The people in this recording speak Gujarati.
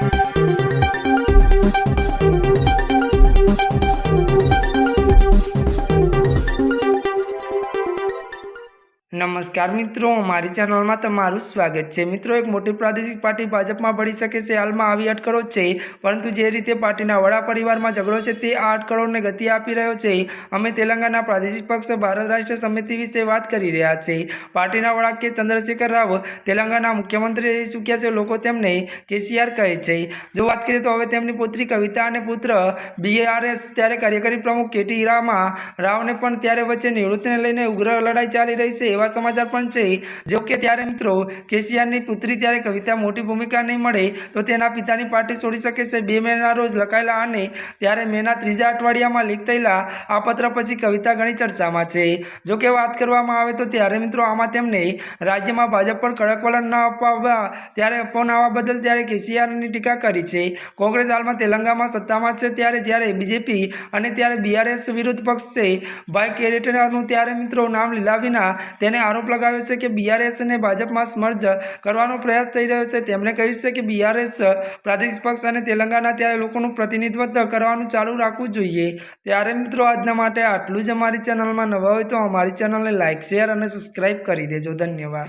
Thank you. નમસ્કાર મિત્રો, મારી ચેનલમાં તમારું સ્વાગત છે. મિત્રો, એક મોટી પ્રાદેશિક પાર્ટી ભાજપમાં ભળી શકે છે. હાલમાં આવી અટકળો છે, પરંતુ જે રીતે પાર્ટીના વડા પરિવારમાં ઝઘડો છે તે આ અટકળોને ગતિ આપી રહ્યો છે. અમે તેલંગાના પ્રાદેશિક પક્ષ, ભારત રાષ્ટ્ર સમિતિ વિશે વાત કરી રહ્યા છે. પાર્ટીના વડા કે ચંદ્રશેખર રાવ, તેલંગાના મુખ્યમંત્રી રહી ચૂક્યા છે. લોકો તેમને કેસીઆર કહે છે. જો વાત કરીએ તો હવે તેમની પુત્રી કવિતા અને પુત્ર બીઆરએસ ત્યારે કાર્યકારી પ્રમુખ કેટી રામા રાવને પણ ત્યારે વચ્ચે નિવૃત્તિને લઈને ઉગ્ર લડાઈ ચાલી રહી છે. એવા સમાચાર પણ છે. જો કે ત્યારે મિત્રો કેસીઆરની પુત્રી ત્યારે કવિતા મોટી ભૂમિકા નહીં મળે તો તેના પિતાની પાર્ટી છોડી શકે છે. બે મેના રોજ લખાયેલા અને ત્યારે મેના ત્રીજા અઠવાડિયામાં લીક થયેલા આ પત્ર પછી કવિતા ઘણી ચર્ચામાં છે. જો કે વાત કરવામાં આવે તો ત્યારે મિત્રો આમાં તેમને રાજ્યમાં ભાજપ પર કડક વલણ ન અપાવવા ત્યારે અપનાવવા બદલ ત્યારે કેસીઆરની ટીકા કરી છે. કોંગ્રેસ હાલમાં તેલંગામાં સત્તામાં છે ત્યારે જ્યારે બીજેપી અને ત્યારે બીઆરએસ વિરુદ્ધ પક્ષ છે. ભાઈ કેરેટનું ત્યારે મિત્રો નામ લીધા વિના તેને આરોપ લગાવ્યો છે કે બીઆરએસ અને ભાજપમાં સ્મર્જ કરવાનો પ્રયાસ થઈ રહ્યો છે. તેમણે કહ્યું છે કે બીઆરએસ પ્રાદેશિક પક્ષ અને તેલંગાના ત્યારે લોકોનું પ્રતિનિધિત્વ કરવાનું ચાલુ રાખવું જોઈએ. ત્યારે મિત્રો આજના માટે આટલું જ અમારી ચેનલમાં નવા હોય તો અમારી ચેનલને લાઇક શેર અને સબસ્ક્રાઈબ કરી દેજો. ધન્યવાદ.